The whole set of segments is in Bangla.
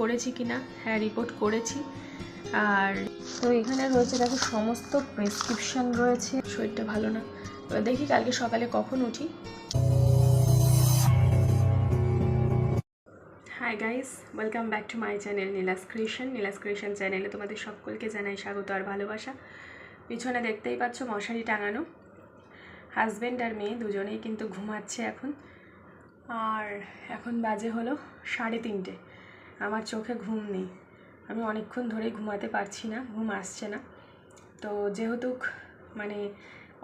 করেছি কি না হ্যাঁ রিপোর্ট করেছি। আর তো এখানে রয়েছে দেখো সমস্ত প্রেসক্রিপশন রয়েছে। শরীরটা ভালো না। দেখি কালকে সকালে কখন উঠি। Hi guys welcome back to my channel Nila's creation Nila's creation চ্যানেলে তোমাদের সকলকে জানাই স্বাগত আর ভালোবাসা। পিছনে দেখতেই পাচ্ছ মশারি টাঙানো। হাজব্যান্ড আর মেয়ে দুজনেই কিন্তু ঘুমাচ্ছে এখন। আর এখন বাজে হলো সাড়ে তিনটে। আমার চোখে ঘুম নেই। আমি অনেকক্ষণ ধরেই ঘুমাতে পারছি না, ঘুম আসছে না। তো যেহেতু মানে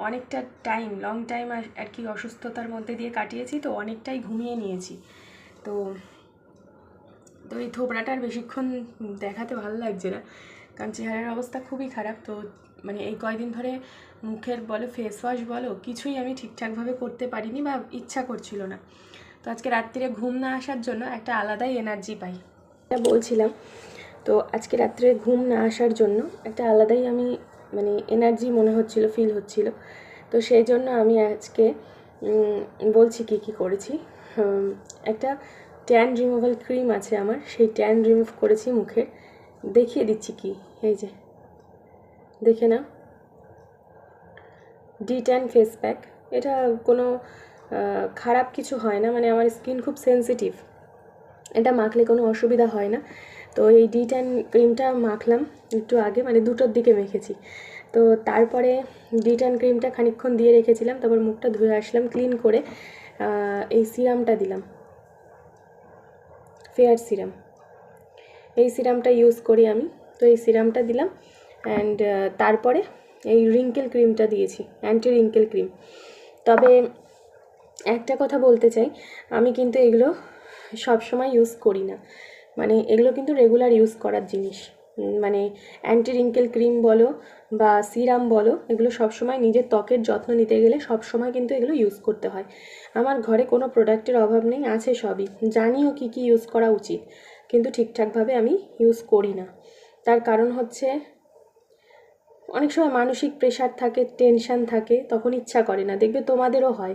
অনেকটা টাইম লং টাইম আর কি অসুস্থতার মধ্যে দিয়ে কাটিয়েছি, তো অনেকটাই ঘুমিয়ে নিয়েছি। তো তো এই থোবড়াটা আর বেশিক্ষণ দেখাতে ভালো লাগছে না, কারণ চেহারার অবস্থা খুবই খারাপ। তো মানে এই কয়দিন ধরে মুখের বলো ফেস ওয়াশ বলো, কিছুই আমি ঠিকঠাকভাবে করতে পারিনি বা ইচ্ছা করছিল না। তো আজকে রাত্রিরে ঘুম না আসার জন্য একটা আলাদাই এনার্জি পাই। বলছিলাম। তো আজকে রাত্রে ঘুম না আসার জন্য একটা আলাদাই আমি মানে এনার্জি মনে হচ্ছিল ফিল হচ্ছিল। তো সেই জন্য আমি আজকে বলছি কি কি করেছি। একটা ট্যান রিমুভাল ক্রিম আছে আমার, সেই ট্যান রিমুভ করেছি মুখের দেখিয়ে দিচ্ছি কি, এই যে। দেখে না ডি ট্যান ফেস প্যাক এটা কোনো খারাপ কিছু হয় না মানে আমার স্কিন খুব সেনসিটিভ এটা মাখলে কোনো অসুবিধা হয় না। তো এই ডি ট্যান ক্রিমটা মাখলাম একটু আগে মানে দুটোর দিকে মেখেছি। তো তারপরে ডি ট্যান ক্রিমটা খানিকক্ষণ দিয়ে রেখেছিলাম, তারপর মুখটা ধুয়ে আসলাম ক্লিন করে এই সিরামটা দিলাম। Fair serum. এই সিরামটা ইউজ করি আমি। তো এই সিরামটা দিলাম অ্যান্ড তারপরে এই রিঙ্কেল ক্রিমটা দিয়েছি অ্যান্টি রিঙ্কেল ক্রিম তবে একটা কথা বলতে চাই, আমি কিন্তু এগুলো সব সময় ইউজ করি না। মানে এগুলো কিন্তু রেগুলার ইউজ করার জিনিস। মানে অ্যান্টি রিঙ্কেল ক্রিম বলো বা সিরাম বলো, এগুলো সবসময় নিজের ত্বকের যত্ন নিতে গেলে সব সময় কিন্তু এগুলো ইউজ করতে হয়। আমার ঘরে কোনো প্রোডাক্টের অভাব নেই, আছে সবই। জানিও কী কী ইউজ করা উচিত, কিন্তু ঠিকঠাকভাবে আমি ইউজ করি না। তার কারণ হচ্ছে, অনেক সময় মানসিক প্রেশার থাকে টেনশন থাকে, তখন ইচ্ছা করে না। দেখবে তোমাদেরও হয়।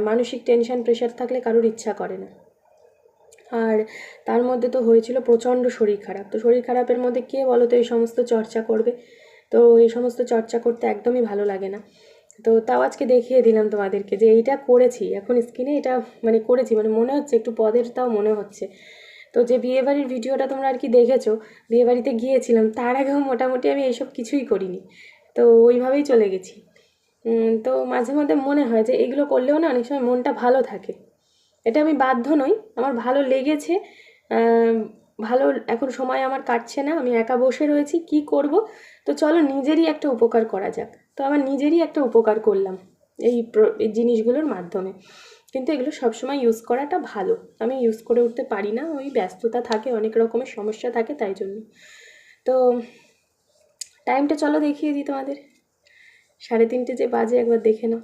মানসিক টেনশন প্রেশার থাকলে কারোর ইচ্ছা করে না। আর তার মধ্যে তো হয়েছিল প্রচণ্ড শরীর খারাপ। তো শরীর খারাপের মধ্যে কে বলো তো এই সমস্ত চর্চা করবে? তো এই সমস্ত চর্চা করতে একদমই ভালো লাগে না। তো তাও আজকে দেখিয়ে দিলাম তোমাদেরকে যে এইটা করেছি, এখন স্কিনে এটা মানে করেছি মানে মনে হচ্ছে, একটু পদের তাও মনে হচ্ছে। তো যে বিয়েবাড়ির ভিডিওটা তোমরা আর কি দেখেছ, বিয়েবাড়িতে গিয়েছিলাম, তার আগেও মোটামুটি আমি এইসব কিছুই করিনি। তো ওইভাবেই চলে গেছি। তো মাঝে মধ্যে মনে হয় যে এগুলো করলেও না অনেক সময় মনটা ভালো থাকে। এটা আমি বাধ্য নই, আমার ভালো লেগেছে ভালো এখন সময় আমার কাটছে না, আমি একা বসে রয়েছি, কি করব? তো চলো নিজেরই একটা উপকার করা যাক। তো আমার নিজেরই একটা উপকার করলাম এই জিনিসগুলোর মাধ্যমে। কিন্তু এগুলো সবসময় ইউজ করাটা ভালো। আমি ইউজ করে উঠতে পারি না, ওই ব্যস্ততা থাকে, অনেক রকমের সমস্যা থাকে, তাই জন্য। তো টাইমটা চলো দেখিয়ে দিই তোমাদের। সাড়ে তিনটে যে বাজে, একবার দেখে নাও।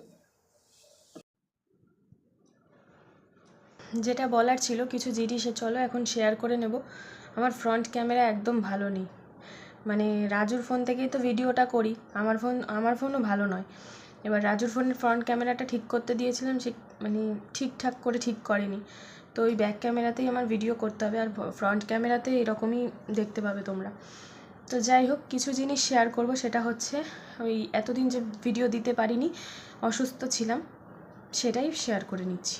যেটা বলার ছিল কিছু জিনিসে, চলো এখন শেয়ার করে নেব। আমার ফ্রন্ট ক্যামেরা একদম ভালো নেই। মানে রাজুর ফোন থেকেই তো ভিডিওটা করি। আমার ফোন আমার ফোনও ভালো নয়। এবার রাজুর ফোনের ফ্রন্ট ক্যামেরাটা ঠিক করতে দিয়েছিলাম, সে মানে ঠিকঠাক করে ঠিক করেনি। তো ওই ব্যাক ক্যামেরাতেই আমার ভিডিও করতে হবে, আর ফ্রন্ট ক্যামেরাতে এরকমই দেখতে পাবে তোমরা। তো যাই হোক, কিছু জিনিস শেয়ার করব, সেটা হচ্ছে ওই এতদিন যে ভিডিও দিতে পারিনি, অসুস্থ ছিলাম, সেটাই শেয়ার করে নিচ্ছি।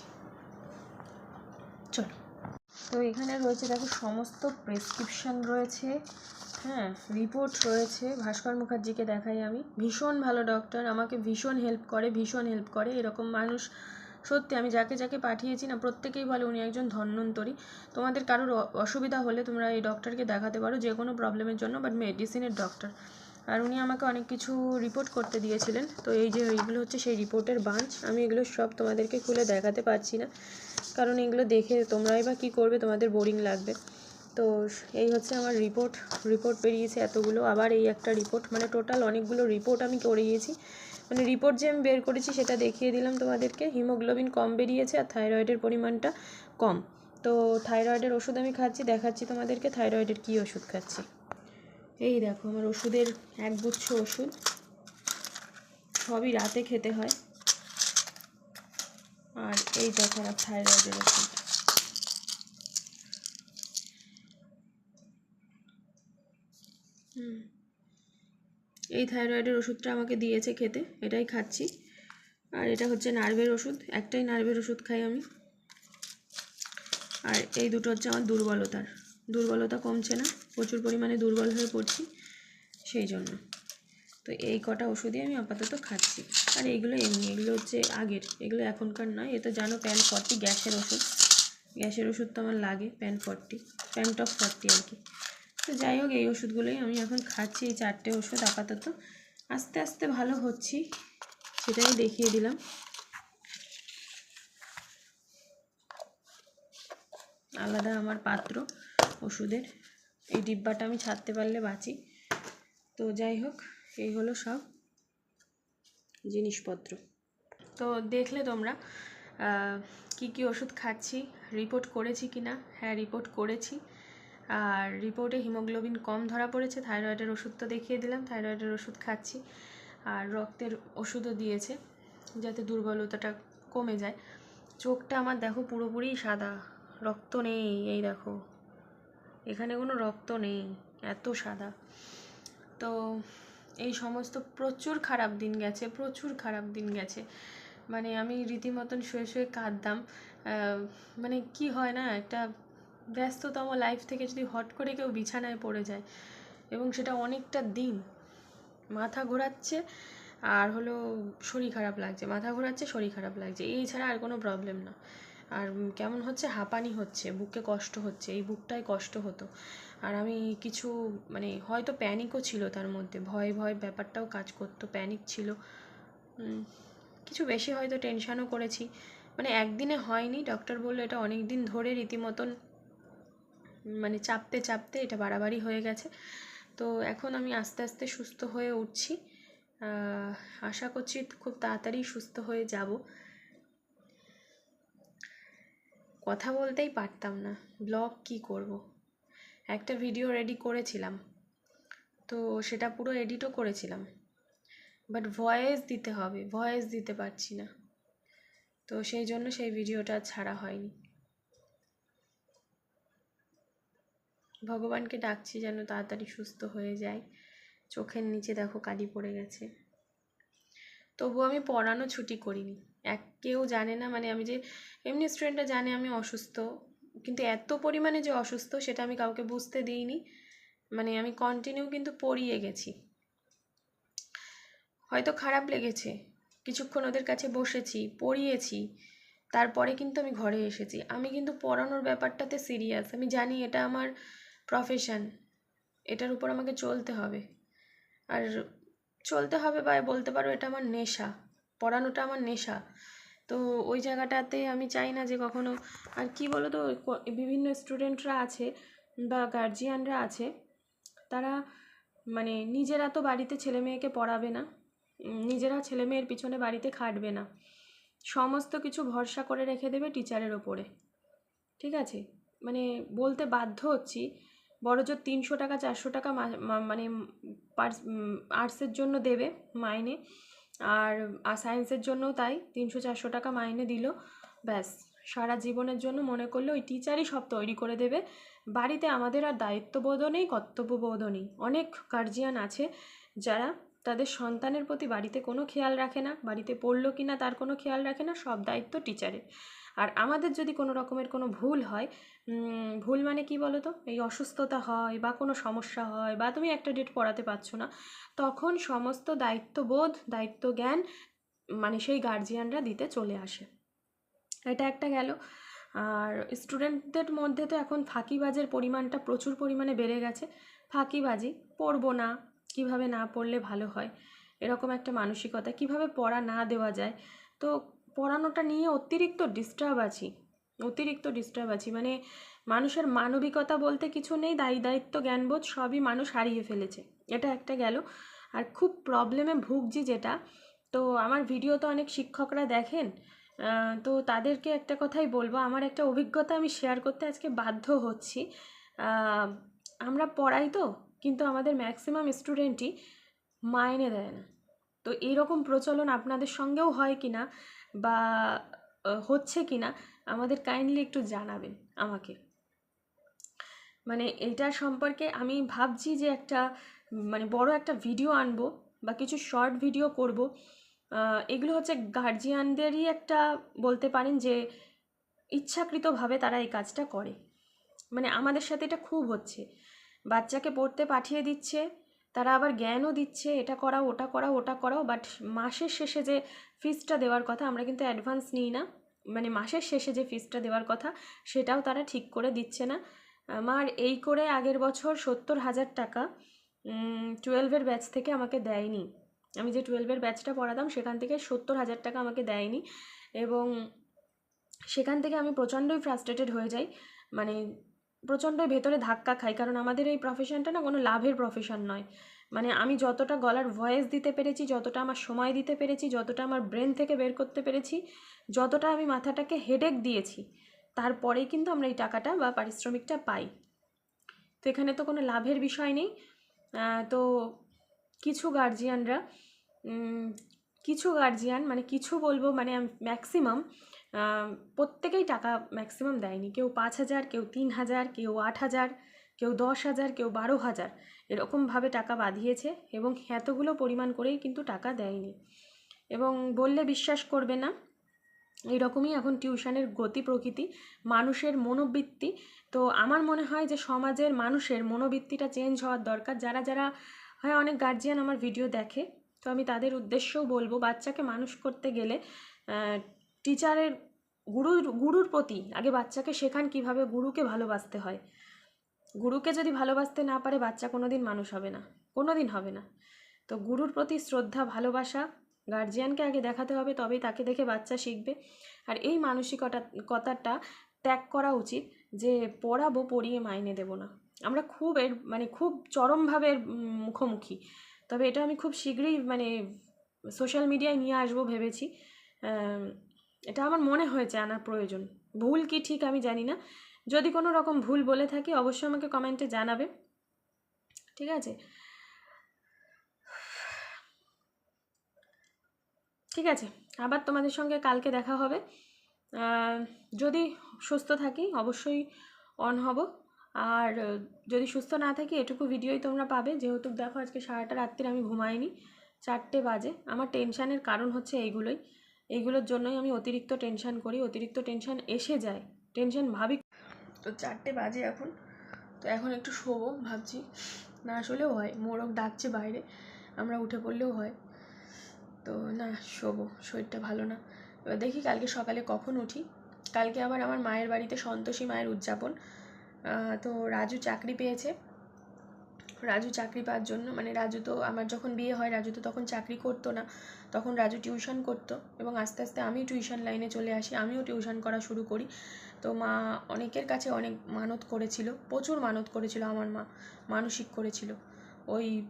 তো এখানে রয়েছে দেখো সমস্ত প্রেসক্রিপশন রয়েছে হ্যাঁ রিপোর্ট রয়েছে। ভাস্কর মুখার্জিকে দেখাই আমি। ভীষণ ভালো ডক্টর আমাকে ভীষণ হেল্প করে, ভীষণ হেল্প করে। এরকম মানুষ, সত্যি আমি যাকে যাকে পাঠিয়েছি না, প্রত্যেকেই বলে উনি একজন ধন্যন্তরী। তোমাদের কারোর অসুবিধা হলে তোমরা এই ডক্টরকে দেখাতে পারো যে কোনো প্রবলেমের জন্য বাট মেডিসিনের ডক্টর আর উনি আমাকে অনেক কিছু রিপোর্ট করতে দিয়েছিলেন। তো এই যে এইগুলো হচ্ছে সেই রিপোর্টের বাঞ্চ আমি এগুলো সব তোমাদেরকে খুলে দেখাতে পারছি না। কারণ এগুলো দেখে তোমরাই বা কী করবে, তোমাদের বোরিং লাগবে। তো এই হচ্ছে আমার রিপোর্ট রিপোর্ট বেরিয়েছে এতগুলো। আবার এই একটা রিপোর্ট মানে টোটাল অনেকগুলো রিপোর্ট আমি করিয়েছি। মানে রিপোর্ট যে আমি বের করেছি সেটা দেখিয়ে দিলাম তোমাদেরকে। হিমোগ্লোবিন কম বেরিয়েছে আর থাইরয়েডের পরিমাণটা কম। তো থাইরয়েডের ওষুধ আমি খাচ্ছি, দেখাচ্ছি তোমাদেরকে। থাইরয়েডের কী ওষুধ খাচ্ছি? এই দেখো, আমার ওষুধের একগুচ্ছ ওষুধ। সবই রাতে খেতে হয়। আর এই দেখো আমার থাইরয়েডের ওষুধ। এই থাইরয়েডের ওষুধটা আমাকে দিয়েছে খেতে, এটাই খাচ্ছি। আর এটা হচ্ছে নার্ভের ওষুধ, একটাই নার্ভের ওষুধ খাই আমি। আর এই দুটো হচ্ছে আমার দুর্বলতার। দুর্বলতা কমছে না। প্রচুর পরিমাণে দুর্বল হয়ে পড়ছি, সেই জন্য। তো এই কটা ওষুধই আমি আপাতত খাচ্ছি। আর এইগুলো এমনি, এগুলো হচ্ছে আগের, এগুলো এখনকার নয়। এ তো জানো প্যান ফর্টি গ্যাসের ওষুধ। গ্যাসের ওষুধ তো আমার লাগে pan forty pan top forty আর কি। তো যাই হোক, এই ওষুধগুলোই আমি এখন খাচ্ছি, এই চারটে ওষুধ আপাতত। আস্তে আস্তে ভালো হচ্ছি, সেটাই দেখিয়ে দিলাম। আলাদা আমার পাত্র ওষুধের। এই ডিব্বাটা আমি ছাড়তে পারলে বাঁচি। তো যাই হোক, এই হলো সব জিনিসপত্র। তো দেখলে তোমরা কি কি ওষুধ খাচ্ছি, রিপোর্ট করেছি কি না? হ্যাঁ রিপোর্ট করেছি। আর রিপোর্টে হিমোগ্লোবিন কম ধরা পড়েছে, থাইরয়েডের ওষুধ তো দেখিয়ে দিলাম, থাইরয়েডের ওষুধ খাচ্ছি। আর রক্তের ওষুধও দিয়েছে, যাতে দুর্বলতাটা কমে যায়। চোখটা আমার দেখো পুরোপুরি সাদা, রক্ত নেই, এই দেখো। এখানে কোনো রক্ত নেই, এত সাদা। তো এই সমস্ত প্রচুর খারাপ দিন গেছে, প্রচুর খারাপ দিন গেছে। মানে আমি রীতিমতন শুয়ে শুয়ে কাঁদতাম। মানে কি হয় না, একটা ব্যস্ততম লাইফ থেকে যদি হট করে কেউ বিছানায় পড়ে যায়, এবং সেটা অনেকটা দিন, মাথা ঘোরাচ্ছে আর হলো শরীর খারাপ লাগছে, মাথা ঘোরাচ্ছে, শরীর খারাপ লাগছে, এই ছাড়া আর কোনো প্রবলেম না। আর কেমন হচ্ছে? হাঁপানি হচ্ছে, বুকে কষ্ট হচ্ছে, এই বুকটায় কষ্ট হতো। আর আমি কিছু মানে হয়তো প্যানিকও ছিল তার মধ্যে, ভয় ভয় ব্যাপারটাও কাজ করতো প্যানিক ছিল। কিছু বেশি হয়তো টেনশনও করেছি। মানে একদিনে হয়নি ডক্টর বলল এটা অনেক দিন ধরে রীতিমতন মানে চাপতে চাপতে এটা বাড়াবাড়ি হয়ে গেছে। তো এখন আমি আস্তে আস্তে সুস্থ হয়ে উঠছি। আশা করছি খুব তাড়াতাড়ি সুস্থ হয়ে যাব। কথা বলতেই পারতাম না, ব্লগ কি করব। একটা ভিডিও রেডি করেছিলাম, তো সেটা পুরো এডিটও করেছিলাম। বাট ভয়েস দিতে হবে ভয়েস দিতে পারছি না। তো সেই জন্য সেই ভিডিওটা ছাড়া হয়নি। ভগবানকে ডাকছি যেন তাড়াতাড়ি সুস্থ হয়ে যায়। চোখের নিচে দেখো কালি পড়ে গেছে। তবু আমি পড়ানো ছুটি করিনি। এক কেউ জানে না মানে আমি যে এমনি স্টুডেন্টরা জানে আমি অসুস্থ। কিন্তু এত পরিমাণে যে অসুস্থ, সেটা আমি কাউকে বুঝতে দিইনি। মানে আমি কন্টিনিউ কিন্তু পড়িয়ে গেছি। হয়তো খারাপ লেগেছে। কিছুক্ষণ ওদের কাছে বসেছি, পড়িয়েছি। তারপরে কিন্তু আমি ঘরে এসেছি। আমি কিন্তু পড়ানোর ব্যাপারটাতে সিরিয়াস আমি জানি এটা আমার প্রফেশন এটার উপর আমাকে চলতে হবে। আর চলতে হবে বা বলতে পারো এটা আমার নেশা। পড়ানোটা আমার নেশা। তো ওই জায়গাটাতে আমি চাই না যে কখনো, আর কি বলো তো বিভিন্ন স্টুডেন্টরা আছে বা গার্জিয়ানরা আছে, তারা মানে নিজেরা তো বাড়িতে ছেলে মেয়েকে পড়াবে না নিজেরা ছেলে মেয়ের পিছনে বাড়িতে খাটবে না। সমস্ত কিছু ভরসা করে রেখে দেবে টিচারের ওপরে। ঠিক আছে? মানে বলতে বাধ্য হচ্ছি বড় জোর তিনশো টাকা, চারশো টাকা মানে আর্টসের জন্য দেবে মাইনে আর সায়েন্সের জন্যও তাই। তিনশো চারশো টাকা মাইনে দিল। ব্যাস, সারা জীবনের জন্য মনে করলে ওই টিচারই সব তৈরি করে দেবে। বাড়িতে আমাদের আর দায়িত্ববোধও নেই, কর্তব্যবোধও নেই। অনেক গার্জিয়ান আছে যারা তাদের সন্তানের প্রতি বাড়িতে কোনো খেয়াল রাখে না, বাড়িতে পড়ল কি না তার কোনো খেয়াল রাখে না, সব দায়িত্ব টিচারের আর আমাদের যদি কোনো রকমের কোনো ভুল হয় ভুল মানে কি বলো তো এই অসুস্থতা হয় বা কোনো সমস্যা হয় বা তুমি একটা ডেট পড়াতে পারছ না, তখন সমস্ত দায়িত্ববোধ দায়িত্ব জ্ঞান মানে সেই গার্জিয়ানরা দিতে চলে আসে। এটা একটা গেল। আর স্টুডেন্টদের মধ্যে তো এখন ফাঁকিবাজের পরিমাণটা প্রচুর পরিমাণে বেড়ে গেছে। ফাঁকিবাজি, পড়ব না, কীভাবে না পড়লে ভালো হয়? এরকম একটা মানসিকতা, কীভাবে পড়া না দেওয়া যায়? তো পড়ানোটা নিয়ে অতিরিক্ত ডিস্টার্ব আছি, অতিরিক্ত ডিস্টার্ব আছি। মানে মানুষের মানবিকতা বলতে কিছু নেই, দায়ী দায়িত্ব, জ্ঞানবোধ সবই মানুষ হারিয়ে ফেলেছে। এটা একটা গেল। আর খুব প্রবলেমে ভুগছি যেটা। তো আমার ভিডিও তো অনেক শিক্ষকরা দেখেন তো তাদেরকে একটা কথাই বলব। আমার একটা অভিজ্ঞতা আমি শেয়ার করতে আজকে বাধ্য হচ্ছি। আমরা পড়াই তো, কিন্তু আমাদের ম্যাক্সিমাম স্টুডেন্টই মাইনে দেয় না। তো এইরকম প্রচলন আপনাদের সঙ্গেও হয় কি না বা হচ্ছে কি না আমাদের কাইন্ডলি একটু জানাবেন আমাকে। মানে এটা সম্পর্কে আমি ভাবছি যে একটা মানে বড় একটা ভিডিও আনব বা কিছু শর্ট ভিডিও করব। এগুলো হচ্ছে গার্জিয়ানদেরই একটা বলতে পারেন যে ইচ্ছাকৃতভাবে তারা এই কাজটা করে। মানে আমাদের সাথে এটা খুব হচ্ছে। বাচ্চাকে পড়তে পাঠিয়ে দিচ্ছে। তারা আবার জ্ঞানও দিচ্ছে, এটা করাও, ওটা করাও ওটা করাও বাট মাসের শেষে যে ফিসটা দেওয়ার কথা আমরা কিন্তু অ্যাডভান্স নিই না। মানে মাসের শেষে যে ফিসটা দেওয়ার কথা, সেটাও তারা ঠিক করে দিচ্ছে না। আমার এই করে আগের বছর সত্তর হাজার টাকা টুয়েলভের ব্যাচ থেকে আমাকে দেয়নি। আমি যে টুয়েলভের ব্যাচটা পড়াতাম, সেখান থেকে সত্তর হাজার টাকা আমাকে দেয়নি। এবং সেখান থেকে আমি প্রচণ্ডই ফ্রাস্ট্রেটেড হয়ে যাই। মানে প্রচণ্ড ভেতরে ধাক্কা খাই, কারণ আমাদের এই প্রফেশনটা না কোনো লাভের প্রফেশন নয়। মানে আমি যতটা গলার ভয়েস দিতে পেরেছি, যতটা আমার সময় দিতে পেরেছি, যতটা আমার ব্রেন থেকে বের করতে পেরেছি, যতটা আমি মাথাটাকে হেডেক দিয়েছি, তারপরেই কিন্তু আমরা এই টাকাটা বা পারিশ্রমিকটা পাই। তো এখানে তো কোনো লাভের বিষয় নেই। তো কিছু গার্জিয়ানরা কিছু গার্জিয়ান মানে কিছু বলব মানে ম্যাক্সিমাম প্রত্যেকেই টাকা ম্যাক্সিমাম দেয়নি। কেউ পাঁচ হাজার, কেউ তিন হাজার, কেউ আট হাজার, কেউ দশ হাজার, কেউ বারো হাজার এরকমভাবে টাকা বাঁধিয়েছে এবং এতগুলো পরিমাণ করেই কিন্তু টাকা দেয়নি। এবং বললে বিশ্বাস করবে না, এরকমই এখন টিউশনের গতি প্রকৃতি, মানুষের মনোবৃত্তি। তো আমার মনে হয় যে সমাজের মানুষের মনোবৃত্তিটা চেঞ্জ হওয়ার দরকার। যারা যারা, হয়, অনেক গার্জিয়ান আমার ভিডিও দেখে, তো আমি তাদের উদ্দেশ্যেও বলব, বাচ্চাকে মানুষ করতে গেলে টিচারের গুরুর গুরুর প্রতি আগে বাচ্চাকে শেখান কীভাবে গুরুকে ভালোবাসতে হয়। গুরুকে যদি ভালোবাসতে না পারে বাচ্চা কোনোদিন মানুষ হবে না, কোনোদিন হবে না। তো গুরুর প্রতি শ্রদ্ধা, ভালোবাসা গার্জিয়ানকে আগে দেখাতে হবে, তবেই তাকে দেখে বাচ্চা শিখবে। আর এই মানসিকতা কথাটা ত্যাগ করা উচিত যে পড়াবো, পড়িয়ে মাইনে দেব না। আমরা খুব এর মানে খুব চরমভাবে মুখোমুখি। তবে এটা আমি খুব শীঘ্রই মানে সোশ্যাল মিডিয়ায় নিয়ে আসব ভেবেছি। এটা আমার মনে হয়েছে আনার প্রয়োজন। ভুল কি ঠিক আমি জানি না। যদি কোনো রকম ভুল বলে থাকি, অবশ্যই আমাকে কমেন্টে জানাবে। ঠিক আছে? ঠিক আছে, আবার তোমাদের সঙ্গে কালকে দেখা হবে। যদি সুস্থ থাকি, অবশ্যই অন হব। আর যদি সুস্থ না থাকি, এটুকু ভিডিওই তোমরা পাবে। যেহেতু দেখো, আজকে সারাটা রাত্রির আমি ঘুমাইনি। চারটে বাজে। আমার টেনশানের কারণ হচ্ছে এইগুলোই। এইগুলোর জন্যই আমি অতিরিক্ত টেনশান করি, অতিরিক্ত টেনশান এসে যায়। টেনশান ভাবি তো চারটে বাজে এখন, তো এখন একটু শোবো ভাবছি। না আসলেও হয়, মোরগ ডাকছে বাইরে, আমরা উঠে পড়লেও হয়। তো না, শোবো, শরীরটা ভালো না। এবার দেখি কালকে সকালে কখন উঠি। কালকে আবার আমার মায়ের বাড়িতে সন্তোষী মায়ের উদযাপন। তো রাজু চাকরি পেয়েছে। রাজু চাকরি পাওয়ার জন্য মানে রাজু তো, আমার যখন বিয়ে হয়, রাজু তো তখন চাকরি করতো না। তখন রাজু টিউশন করতো এবং আস্তে আস্তে আমি টিউশন লাইনে চলে আসি, আমিও টিউশন করা শুরু করি। তো মা অনেকের কাছে অনেক মানত করেছিল, প্রচুর মানত করেছিল আমার মা, মানসিক করেছিল। ওই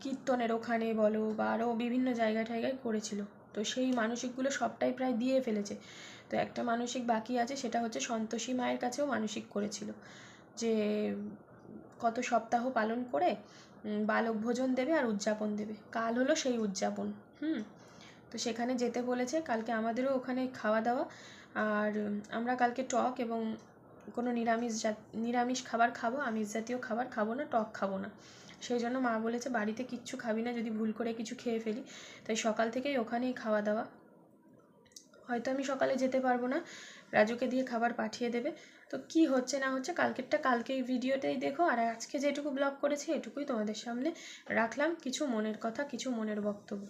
কীর্তনের ওখানে বলো বা আরও বিভিন্ন জায়গা টায়গায় করেছিল। তো সেই মানসিকগুলো সবটাই প্রায় দিয়ে ফেলেছে। তো একটা মানসিক বাকি আছে, সেটা হচ্ছে সন্তোষী মায়ের কাছেও মানসিক করেছিল। যে কত সপ্তাহ পালন করে বালক ভোজন দেবে আর উদযাপন দেবে। কাল হলো সেই উদযাপন, হুম? তো সেখানে যেতে বলেছে, কালকে আমাদেরও ওখানে খাওয়া দাওয়া আর আমরা কালকে টক এবং কোনো নিরামিষ জাত, নিরামিষ খাবার খাব, আমিষ জাতীয় খাবার খাব না, টক খাব না। সেই জন্য মা বলেছে, বাড়িতে কিচ্ছু খাবি না, যদি ভুল করে কিছু খেয়ে ফেলি। তাই সকাল থেকেই ওখানেই খাওয়া দাওয়া হয়তো আমি সকালে যেতে পারব না, রাজুকে দিয়ে খাবার পাঠিয়ে দেবে। তো কি হচ্ছে না হচ্ছে কালকেরটা কালকে এই ভিডিওটাই দেখো। আর আজকে যেটুকু ব্লগ করেছি, এটুকুই তোমাদের সামনে রাখলাম। কিছু মনের কথা, কিছু মনের বক্তব্য।